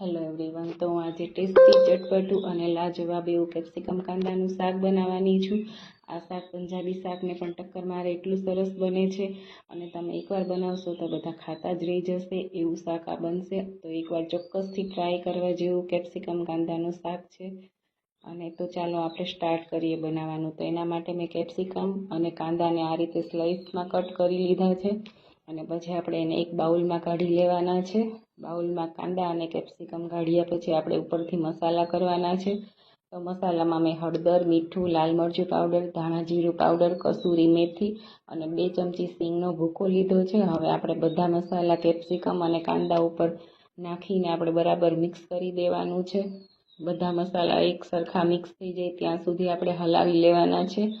Hello everyone તો હું આજે ટેસ્ટી ચટપટું અને લાજવાબ એવું કેપ્સિકમ કાંદાનું શાક બનાવવાની છું. આ શાક પંજાબી શાકને પણ ટક્કર મારે એટલું સરસ બને છે. અને તમે એકવાર બનાવશો તો બધા ખાતા જ રહી જશે, એવું શાક આ બનશે. તો એકવાર ચોક્કસથી ટ્રાય કરવા જેવું કેપ્સિકમ કાંદાનું શાક છે. અને તો ચાલો આપણે સ્ટાર્ટ કરીએ બનાવવાનું. તો એના માટે મેં કેપ્સિકમ અને કાંદાને આ રીતે સ્લાઇસમાં કટ કરી લીધા છે. અને પછી આપણે એને એક બાઉલમાં કાઢી લેવાના છે. બાઉલમાં કાંદા અને કેપ્સિકમ કાઢ્યા પછી આપણે ઉપરથી મસાલા કરવાના છે. તો મસાલામાં મેં હળદર, મીઠું, લાલ મરચું પાવડર, ધાણા જીરું પાવડર, કસૂરી મેથી અને બે ચમચી સિંગનો ભૂકો લીધો છે. હવે આપણે બધા મસાલા, કેપ્સિકમ અને કાંદા ઉપર નાખીને આપણે બરાબર મિક્સ કરી દેવાનું છે. બધા મસાલા એક સરખા મિક્સ થઈ જાય ત્યાં સુધી આપણે હલાવી લેવાના છે.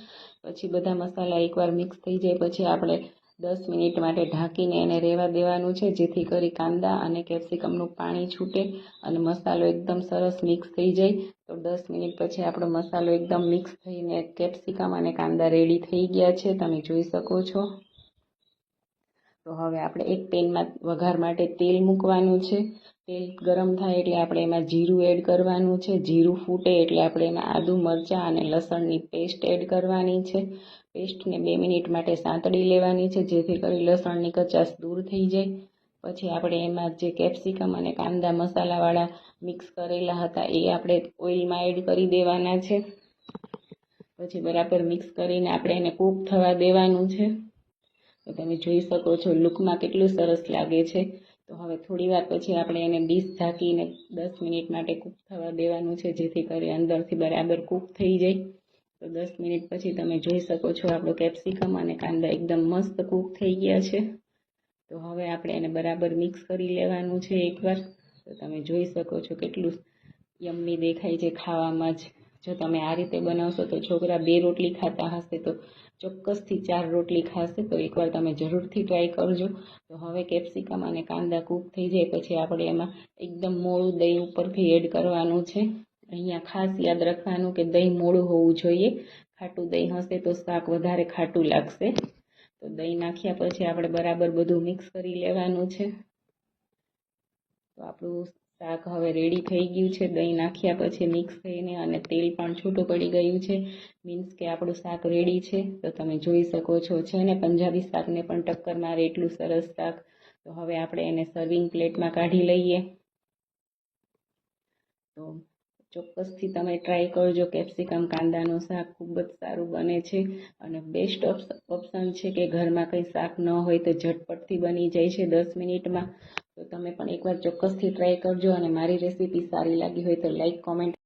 પછી બધા મસાલા એકવાર મિક્સ થઈ જાય પછી આપણે દસ મિનિટ માટે ઢાંકીને એને રહેવા દેવાનું છે, જેથી કરી કાંદા અને કેપ્સિકમનું પાણી છૂટે અને મસાલો એકદમ સરસ મિક્સ થઈ જાય. તો દસ મિનિટ પછી આપણો મસાલો એકદમ મિક્સ થઈને કેપ્સિકમ અને કાંદા રેડી થઈ ગયા છે. તમે જોઈ શકો છો. તો હવે આપણે એક પેનમાં વઘાર માટે તેલ મૂકવાનું છે. તેલ ગરમ થાય એટલે આપણે એમાં જીરું એડ કરવાનું છે. જીરું ફૂટે એટલે આપણે એમાં આદુ, મરચાં અને લસણની પેસ્ટ એડ કરવાની છે. પેસ્ટને બે મિનિટ માટે સાંતળી લેવાની છે જેથી કરી લસણની કચાશ દૂર થઈ જાય. પછી આપણે એમાં જે કેપ્સિકમ અને કાંદા મસાલાવાળા મિક્સ કરેલા હતા એ આપણે ઓઇલમાં એડ કરી દેવાના છે. પછી બરાબર મિક્સ કરીને આપણે એને કૂક થવા દેવાનું છે. તો તમે જોઈ શકો છો લુકમાં કેટલું સરસ લાગે છે. તો હવે થોડી વાર પછી આપણે એને ડીશ ઢાંકીને દસ મિનિટ માટે કૂક થવા દેવાનું છે, જેથી કરી અંદરથી બરાબર કૂક થઈ જાય. તો દસ મિનિટ પછી તમે જોઈ શકો છો આપણો કેપ્સિકમ અને કાંદા એકદમ મસ્ત કૂક થઈ ગયા છે. તો હવે આપણે એને બરાબર મિક્સ કરી લેવાનું છે એકવાર. તો તમે જોઈ શકો છો કેટલું યમ્મી દેખાય છે ખાવામાં જ. જો તમે આ રીતે બનાવશો તો છોકરા બે રોટલી ખાતા હશે તો ચોક્કસથી ચાર રોટલી ખાશે. તો એકવાર તમે જરૂરથી ટ્રાય કરજો. તો હવે કેપ્સિકમ અને કાંદા કૂક થઈ જાય પછી આપણે એમાં એકદમ મોળું દહીં ઉપરથી એડ કરવાનું છે. અહીંયા ખાસ યાદ રાખવાનું કે દહીં મોળું હોવું જોઈએ. ખાટું દહીં હશે તો શાક વધારે ખાટું લાગશે. તો દહીં નાખ્યા પછી આપણે બરાબર બધું મિક્સ કરી લેવાનું છે. તો આપણું શાક હવે રેડી થઈ ગયું છે. દહીં નાખ્યા પછી મિક્સ થઈને અને તેલ પણ છૂટું પડી ગયું છે. મીન્સ કે આપણું શાક રેડી છે. તો તમે જોઈ શકો છો, છે ને? પંજાબી શાકને પણ ટક્કર મારે એટલું સરસ શાક. તો હવે આપણે એને સર્વિંગ પ્લેટમાં કાઢી લઈએ. તો ચોક્કસથી તમે ટ્રાય કરજો. કેપ્સિકમ કાંદાનું શાક ખૂબ જ સારું બને છે. અને બેસ્ટ ઓપ્શન છે કે ઘરમાં કંઈ શાક ન હોય તો ઝટપટથી બની જાય છે દસ મિનિટમાં. તો તમે પણ એકવાર ચોક્કસથી ટ્રાય કરજો અને મારી રેસીપી સારી લાગી હોય તો લાઈક કોમેન્ટ